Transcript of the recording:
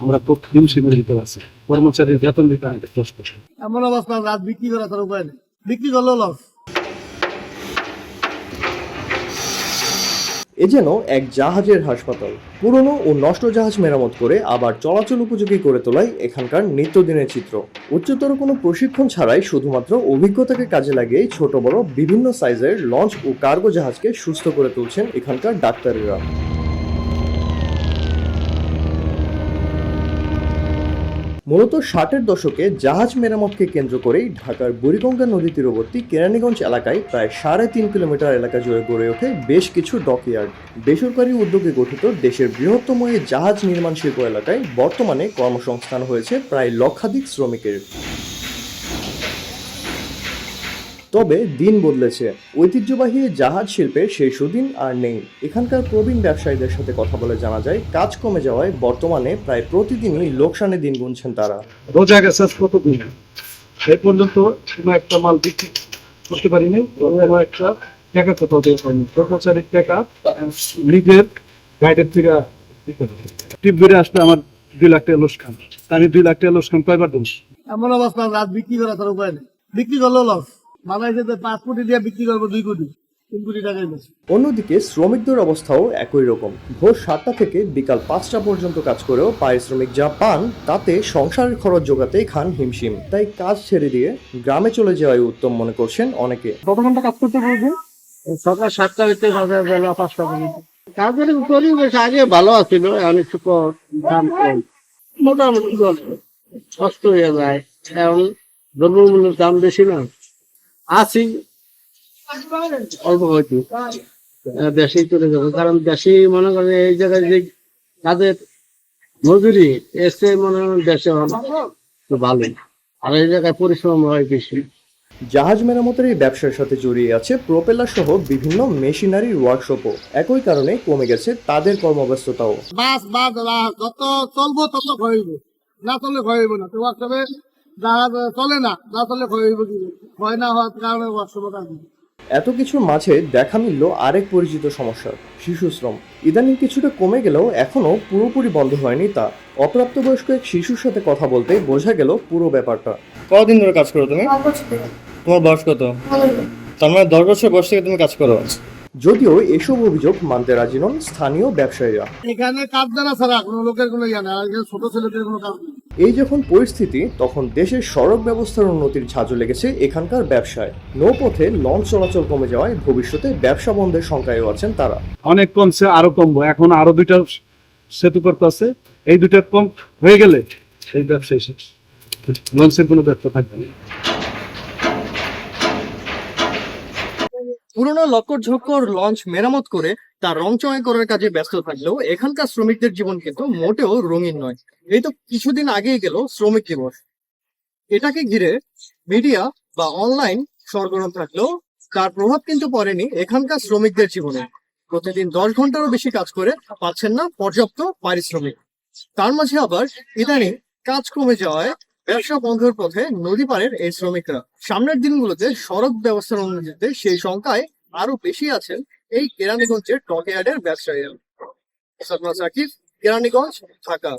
আমরা খুব হিমশিমের ভিতরে আছি কর্মচারীর বেতন দিতে আমাদের কষ্ট এমন অবস্থা রাত বিক্রি করা তার উপায় নেই। বিক্রি করলেও লস এ যেন এক জাহাজের হাসপাতাল। পুরনো ও নষ্ট জাহাজ মেরামত করে আবার চলাচল উপযোগী করে তোলাই এখানকার নিত্যদিনের চিত্র। উচ্চতর কোনো প্রশিক্ষণ ছাড়াই শুধুমাত্র অভিজ্ঞতাকে কাজে লাগিয়ে ছোট বড় বিভিন্ন সাইজের লঞ্চ ও কার্গো জাহাজকে সুস্থ করে তুলছেন এখানকার ডাক্তারেরা। মূলত ষাটের দশকে জাহাজ মেরামতকে কেন্দ্র করেই ঢাকার বুড়িগঙ্গা নদী তীরবর্তী কেরানীগঞ্জ এলাকায় প্রায় সাড়ে তিন কিলোমিটার এলাকা জুড়ে গড়ে ওঠে বেশ কিছু ডকইয়ার্ড। বেসরকারি উদ্যোগে গঠিত দেশের বৃহত্তম এই জাহাজ নির্মাণ শিল্প এলাকায় বর্তমানে কর্মসংস্থান হয়েছে প্রায় লক্ষাধিক শ্রমিকের। তবে দিন বদলেছে। ঐতিহ্যবাহী জাহাজ শিল্পে সেই সুদিন আর নেই। এখানকার প্রবীণ ব্যবসায়ীদের সাথে কথা বলে জানা যায় কাজ কমে যাওয়ায় বর্তমানে প্রায় প্রতিদিনই লোকসানে দিন গুনছেন তারা। রোজা গেছে আজ কতদিন? এই পর্যন্ত কোনো একটা মাল বিক্রি করতে পারিনি কোনো একটা টাকা কোথাও দিয়ে পাইনি কর্মচারীর টাকা নিজের গাইডের থেকে দিতে টিপ বেড়ে আসলে আমার দুই লাখ টাকা লোস আমি দুই লাখ টাকা লোস কয়বার দেবো? এমন অবস্থা রাত বিক্রি করা তার উপায় নেই। বিক্রি করলেও লস মাথায় যেতে পাঁচ কোটি দিয়ে বিক্রি করব দুই কোটি তিন কোটি অন্যদিকে শ্রমিকদের অবস্থাও একই রকম। ভোর সাতটা থেকে বিকাল পাঁচটা পর্যন্ত কাজ করেও পারিশ্রমিক যা পান তাতে সংসারের খরচ জোগাতেই খান হিমশিম। তাই কাজ ছেড়ে দিয়ে গ্রামে চলে যাওয়াই উত্তম মনে করছেন অনেকে। কত ঘণ্টা কাজ করতে বলবে সকাল সাতটা হইতে সকাল বেলা পাঁচটা পর্যন্ত। কাজের পরিবেশ আগে ভালো আছিল এখন একটু কম, দাম কম। মোটামুটি কষ্ট হয়ে যায় এখন দ্রব্যমূল্যের দাম বেশি না। আছি। অল্প হয়তো দেশেই চলে যাব। কারণ দেশে মনে করে এই জায়গায় যে কাজের মজুরি এসে মনে হয় দেশে ভালো আর এই জায়গায় পরিশ্রম হয় বেশি। জাহাজ মেরামতের এই ব্যবসার সাথে জড়িয়ে আছে প্রোপেলার সহ বিভিন্ন মেশিনারির ওয়ার্কশপও। একই কারণে কমে গেছে তাদের কর্মব্যস্ততাও। বাস বাস যত চলবো তত খয়ব না চললে খয়ব না। তো ওয়ার্কশপে জাহাজ চলে না না কি হয় না হওয়ার কারণে কাজ নেই। এত কিছুর মাঝে দেখা মিলল আরেক পরিচিত সমস্যা শিশু শ্রম ইদানিং কিছুটা কমে গেলেও এখনও পুরোপুরি বন্ধ হয়নি তা। অপ্রাপ্তবয়স্ক এক শিশুর সাথে কথা বলতে বোঝা গেল পুরো ব্যাপারটা। কতদিন ধরে কাজ করো তুমি? তোমার বয়স কত? তার মানে দশ বছর বয়স থেকে তুমি কাজ করো? যদিও এসব অভিযোগ মানতে রাজি নন স্থানীয় ব্যবসায়ীরা। এখানে কাজ জানা ছাড়া কোনো লোকের কোনো ইয়া নেই আর ছোট ছেলেদের কোনো কাজ নেই। এই যখন পরিস্থিতি, তখন দেশের সড়ক ব্যবস্থার উন্নতির ঝাঁজও লেগেছে এখানকার ব্যবসায়। নৌপথে লঞ্চ চলাচল কমে যাওয়ায় ভবিষ্যতে ব্যবসা বন্ধের শঙ্কায়ও আছেন তারা। অনেক কমছে, আরও কমবো। এখন আরও দুইটা সেতু করতে আছে। এই দুইটা কম হয়ে গেলে এই ব্যবসায় লঞ্চের কোনো ব্যবসা থাকবে না। পুরনো লক্কর ঝক্কর লঞ্চ মেরামত করে তার রং চয় করার কাজে ব্যস্ত থাকলেও এখানকার শ্রমিকদের জীবন কিন্তু মোটেও রঙিন নয়। এই তো কিছুদিন আগেই গেল শ্রমিক দিবস। এটাকে ঘিরে মিডিয়া বা অনলাইন সরগরম থাকলেও তার প্রভাব কিন্তু পড়েনি এখানকার শ্রমিকদের জীবনে। প্রতিদিন দশ ঘন্টারও বেশি কাজ করে পাচ্ছেন না পর্যাপ্ত পারিশ্রমিক। তার মাঝে আবার ইদানিং কাজ কমে যাওয়ায় ব্যবসা বন্ধের পথে নদী পাড়ের এই শ্রমিকরা। সামনের দিনগুলোতে সড়ক ব্যবস্থার অনুযায়ী সেই সংখ্যায় আরও বেশি আছেন এই কেরানীগঞ্জের টকেয়ার্ডের ব্যবসায়ীরা। সাকিব, কেরানীগঞ্জ, ঢাকা।